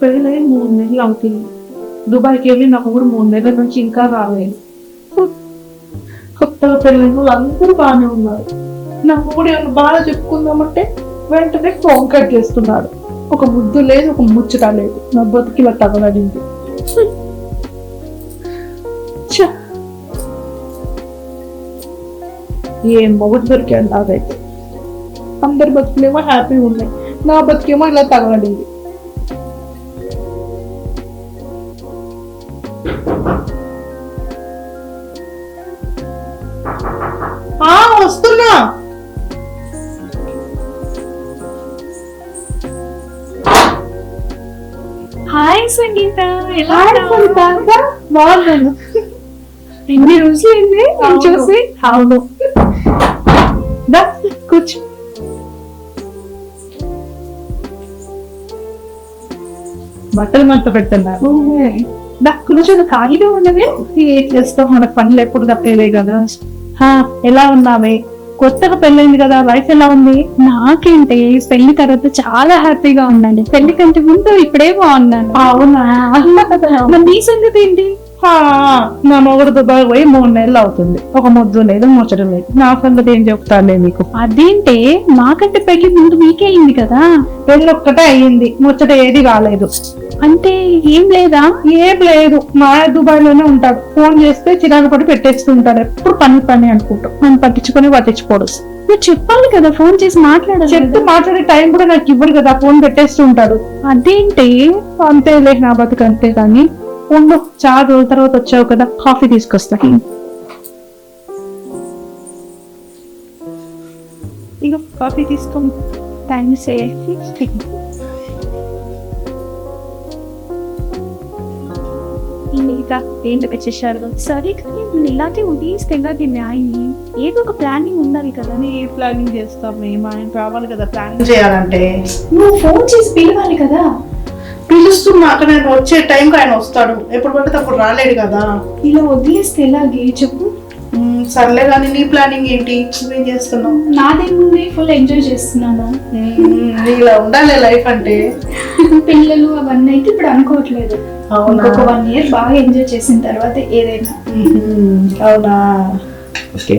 పెళ్ళై మూడు నెలలు అవుతుంది దుబాయ్కి వెళ్ళి నాకు కూడా మూడు నెలల నుంచి ఇంకా రాలేదు కొత్తగా పెళ్ళైన అందరూ బాగానే ఉన్నారు నాకు కూడా ఏమైనా బాగా చెప్పుకుందామంటే వెంటనే ఫోన్ కట్ చేస్తున్నాడు ఒక ముద్దు లేదు ఒక ముచ్చట లేదు నా బతుకిలా తగలడింది ఏం మొగుడు దొరికాడు నాకైతే. అందరి బతుకులేమో హ్యాపీగా ఉన్నాయి. నా బతుకేమో ఇలా తగలడింది. వస్తున్నా. హాయ్ సంగీత. ఎలా. బాగున్నాను. ఎన్ని రోజులైంది. చూసి. అవును. బట్టలు మంట పెడుతున్నారు దా కూర్చొని ఖాళీగా ఉన్నవి. ఏం చేస్తాం? మనకు పనులు ఎప్పుడు తప్పేవే కదా. హా, ఎలా ఉన్నావే? కొత్తగా పెళ్ళైంది కదా లైఫ్ ఎలా ఉంది? నాకేంటి పెళ్ళి తర్వాత చాలా హ్యాపీగా ఉన్నాను పెళ్ళి కంటే ముందు ఇప్పుడే బాగున్నాను. అవునా? నీ సంగతి ఏంటి? నా మొగుడు దుబాయ్ పోయి మూడు నెలలు అవుతుంది. ఒక ముద్దు లేదు ముచ్చడం లేదు. నా సంగతి ఏం చెప్తానులే మీకు? అదేంటే మాకంటే పెళ్ళి ముందు మీకే అయింది కదా? పెళ్ళి ఒక్కటే అయ్యింది ముచ్చట ఏది కాలేదు అంటే ఏం లేదా? ఏం లేదు మా దుబాయ్లోనే ఉంటాడు. ఫోన్ చేస్తే చిరాకు పడి పెట్టేస్తుంటాడు. ఎప్పుడు పని పని అనుకుంటాం నన్ను పట్టించుకొని పట్టించుకోడు. నువ్వు చెప్పాలి కదా ఫోన్ చేసి మాట్లాడాలి చెప్తే. మాట్లాడే టైం కూడా నాకు ఇవ్వడు కదా ఫోన్ పెట్టేస్తూ ఉంటాడు అదేంటి? అంతేలే నా బతుకు అంతే కానీ. ఉండు చాలా రోజుల తర్వాత వచ్చావు కదా కాఫీ తీసుకొస్తా. ఇక కాఫీ తీసుకో. థ్యాంక్స్ ఇంకా ఏంటి విశేషాలు సరే కానీ నేను ఇలాగే వదిలేస్తే న్యాయం ఏదో ఒక ప్లానింగ్ ఉండాలి కదా. నీ ప్లానింగ్ చేస్తాం? మేము ఆయన రావాలి కదా. ప్లానింగ్ చేయాలంటే? నువ్వు ఫోన్ చేసి పిలవాలి కదా. పిలుస్తున్నా అక్కడ నేను వచ్చే టైంకి ఆయన వస్తాడు. ఎప్పుడు పడితే అప్పుడు రాలేడు కదా. ఇలా వదిలేస్తే ఎలాగే? చెప్పు. మ్మ్, సర్లే కానీ నీ ప్లానింగ్ ఏంటి? నువ్వేం చేస్తున్నావు? నాదేముంది ఫుల్ ఎంజాయ్ చేస్తున్నాను. మ్మ్, ఇలా ఉండాలి లైఫ్ అంటే. పిల్లలు అవన్నీ అయితే ఇప్పుడు అనుకోవట్లేదు. అవునా? ఇంకొక వన్ ఇయర్ బాగా ఎంజాయ్ చేసిన తర్వాత ఏదైనా. మ్మ్, అవునా? ఓకే.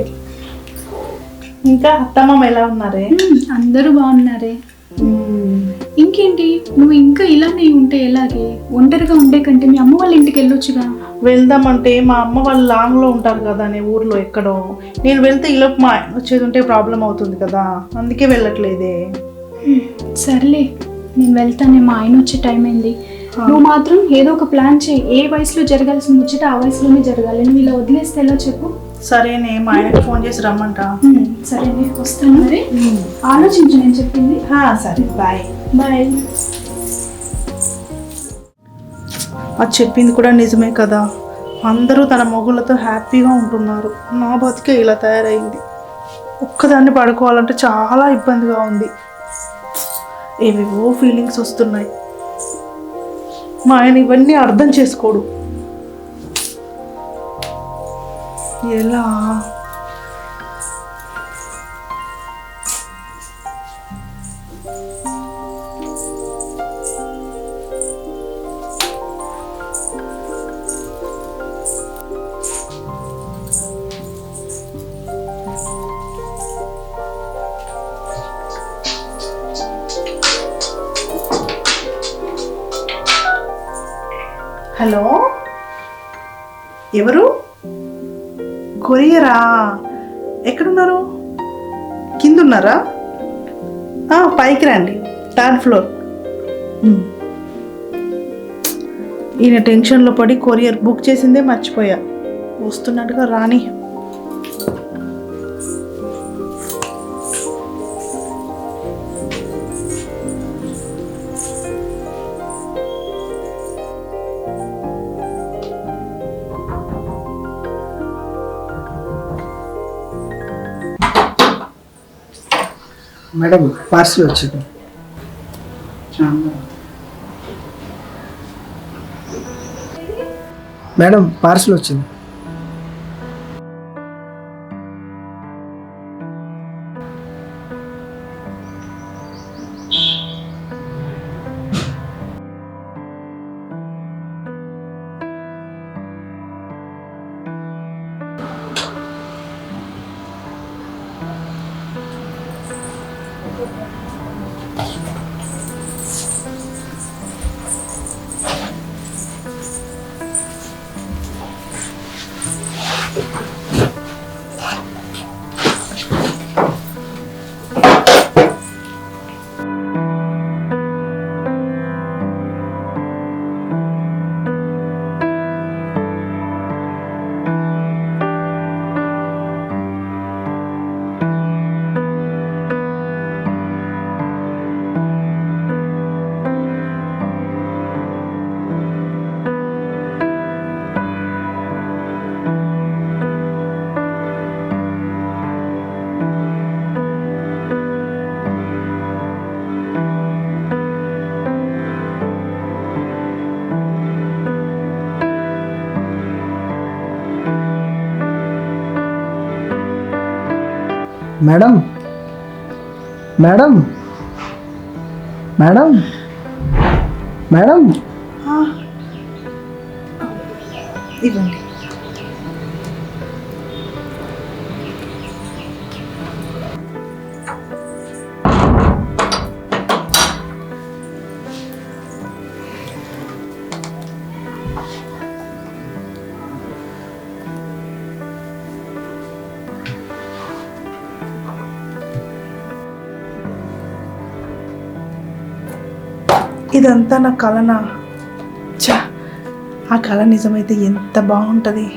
ఇంకా అత్తమ్మ ఎలా ఉన్నారే? మ్మ్, అందరూ బాగున్నారే? మ్మ్, ఇంకేంటి? నువ్వు ఇంకా ఇలానే ఉంటే ఎలాగే? ఒంటరిగా ఉండే కంటే మీ అమ్మ వాళ్ళ ఇంటికి వెళ్ళొచ్చుగా? వెళ్దామంటే మా అమ్మ వాళ్ళు లాంగ్లో ఉంటారు కదా నే ఊర్లో ఎక్కడో. నేను వెళ్తే ఇలా మా ఆయన వచ్చేది ఉంటే ప్రాబ్లం అవుతుంది కదా. అందుకే వెళ్ళట్లేదే. సర్లే. నేను వెళ్తానే మా ఆయన వచ్చే టైం అయింది. నువ్వు మాత్రం ఏదో ఒక ప్లాన్ చేయి. ఏ వయసులో జరగాల్సిన ముచ్చట ఆ వయసులోనే జరగాలి. నువ్వు ఇలా వదిలేస్తే ఎలా చెప్పు? సరేనే మా ఆయనకి ఫోన్ చేసి రమ్మంట. మ్మ్, సరేనే వస్తాను మరి. ఆలోచించు నేను చెప్పింది. సరే బాయ్. బాయ్ అది చెప్పింది కూడా నిజమే కదా. అందరూ తన మొగుళ్ళతో హ్యాపీగా ఉంటున్నారు. నా బతికే ఇలా తయారైంది. ఒక్కదాన్ని పడుకోవాలంటే చాలా ఇబ్బందిగా ఉంది. ఏవేవో ఫీలింగ్స్ వస్తున్నాయి. మా ఆయన ఇవన్నీ అర్థం చేసుకోడు. ఎలా? హలో? ఎవరు? కొరియరా? ఎక్కడున్నారు? కింద ఉన్నారా పైకి రండి థర్డ్ ఫ్లోర్. ఈయన టెన్షన్లో పడి కొరియర్ బుక్ చేసిందే మర్చిపోయా. వస్తున్నట్టుగా రాని. మేడం పార్సిల్ వచ్చింది. మేడం పార్సిల్ వచ్చింది. よいしょ。మేడం మేడం మేడం మేడం ఆ. ఇవ్వండి ఇదంతా నా కలనా? చా ఆ కళ నిజమైతే ఎంత బాగుంటుంది.